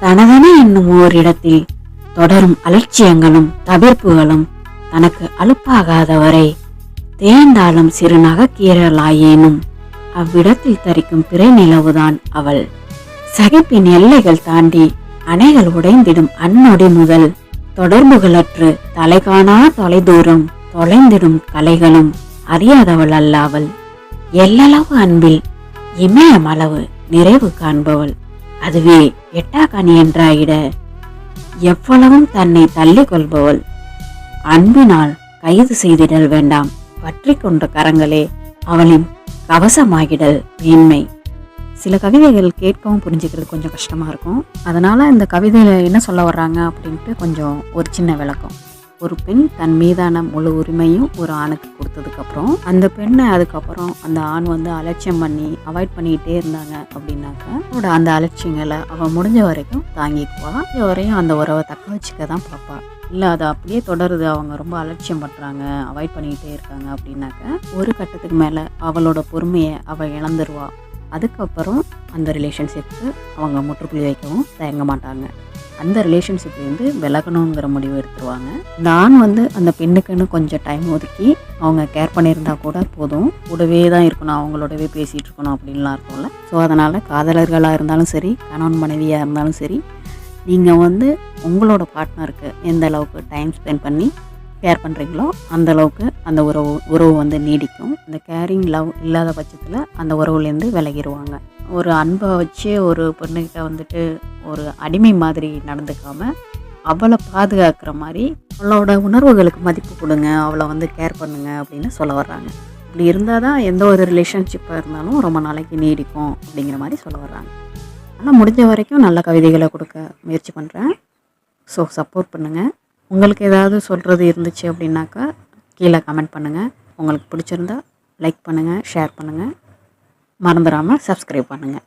தனதென என்னும் ஓரிடத்தில் தொடரும் அலட்சியங்களும் தவிர்ப்புகளும் தனக்கு அலுப்பாகாதவரை தேர்ந்தாலும் சிறு நகக்கீரலாயேனும் அவ்விடத்தில் தரிக்கும் பிறை நிலவுதான் அவள். சகிப்பின் எல்லைகள் தாண்டி அணைகள் உடைந்திடும் அந்நொடி முதல் தொடர்புகளற்று தலைகாணா தொலைதூரம் தொலைந்திடும் கலைகளும் அறியாதவள் அல்ல அவள் எல்லளவு அன்பில் இமயம் அளவு நிறைவு காண்பவள். அதுவே எட்டாக்கணி என்றாயிட எவ்வளவும் தன்னை தள்ளி கொள்பவள் அன்பினால் கைது செய்திடல் வேண்டாம் பற்றி கொண்ட கரங்களே அவளின் கவசமாகிடல் மேன்மை. சில கவிதைகள் கேட்கவும் புரிஞ்சுக்கிறது கொஞ்சம் கஷ்டமாக இருக்கும். அதனால் இந்த கவிதையில் என்ன சொல்ல வர்றாங்க அப்படின்ட்டு கொஞ்சம் ஒரு சின்ன விளக்கம். ஒரு பெண் தன் மீதான முழு உரிமையும் ஒரு ஆணுக்கு கொடுத்ததுக்கப்புறம் அந்த பெண்ணை அதுக்கப்புறம் அந்த ஆண் வந்து அலட்சியம் பண்ணி அவாய்ட் பண்ணிக்கிட்டே இருந்தாங்க அப்படின்னாக்கா அவனோட அந்த அலட்சியங்களை அவன் முடிஞ்ச வரைக்கும் தாங்கிக்குவா. முடிஞ்ச வரையும் அந்த உறவை தக்க வச்சுக்க தான் பார்ப்பா. இல்லை அது அப்படியே தொடருது. அவங்க ரொம்ப அலட்சியம் பண்ணுறாங்க அவாய்ட் பண்ணிக்கிட்டே இருக்காங்க அப்படின்னாக்க ஒரு கட்டத்துக்கு மேலே அவளோட பொறுமையை அவள் இழந்துருவா. அதுக்கப்புறம் அந்த ரிலேஷன்ஷிப்புக்கு அவங்க முற்றுப்புள்ளி வைக்கவும் தயங்க மாட்டாங்க. அந்த ரிலேஷன்ஷிப்லேருந்து விலகணுங்கிற முடிவு எடுத்துருவாங்க. நான் வந்து அந்த பெண்ணுக்குன்னு கொஞ்சம் டைம் ஒதுக்கி அவங்க கேர் பண்ணியிருந்தா கூட போதும். கூடவே தான் இருக்கணும் அவங்களோடவே பேசிகிட்டு இருக்கணும் அப்படின்லாம் இருக்கும்ல. ஸோ அதனால் காதலர்களாக இருந்தாலும் சரி கணவன் மனைவியாக இருந்தாலும் சரி நீங்கள் வந்து உங்களோட பார்ட்னருக்கு எந்த அளவுக்கு டைம் ஸ்பெண்ட் பண்ணி கேர் பண்ணுறீங்களோ அந்தளவுக்கு அந்த உறவு உறவு வந்து நீடிக்கும். இந்த கேரிங் லவ் இல்லாத பட்சத்தில் அந்த உறவுலேருந்து விலகிடுவாங்க ஒரு அன்பை வச்சு ஒரு பொண்ணுக்கிட்ட வந்துட்டு ஒரு அடிமை மாதிரி நடந்துக்காமல் அவளை பாதுகாக்கிற மாதிரி அவளோட உணர்வுகளுக்கு மதிப்பு கொடுங்க அவளை வந்து கேர் பண்ணுங்க அப்படின்னு சொல்ல வர்றாங்க. இப்படி இருந்தால் தான் எந்த ஒரு ரிலேஷன்ஷிப்பாக இருந்தாலும் ரொம்ப நாளைக்கு நீடிக்கும் அப்படிங்கிற மாதிரி சொல்ல வர்றாங்க. ஆனால் முடிஞ்ச வரைக்கும் நல்ல கவிதைகளை கொடுக்க முயற்சி பண்ணுறேன் ஸோ சப்போர்ட் பண்ணுங்கள் உங்களுக்கு ஏதாவது சொல்கிறது இருந்துச்சு அப்படின்னாக்கா கீழே கமெண்ட் பண்ணுங்கள் உங்களுக்கு பிடிச்சிருந்தா லைக் பண்ணுங்கள் ஷேர் பண்ணுங்கள் மறந்துடாமல் சப்ஸ்கிரைப் பண்ணுங்கள்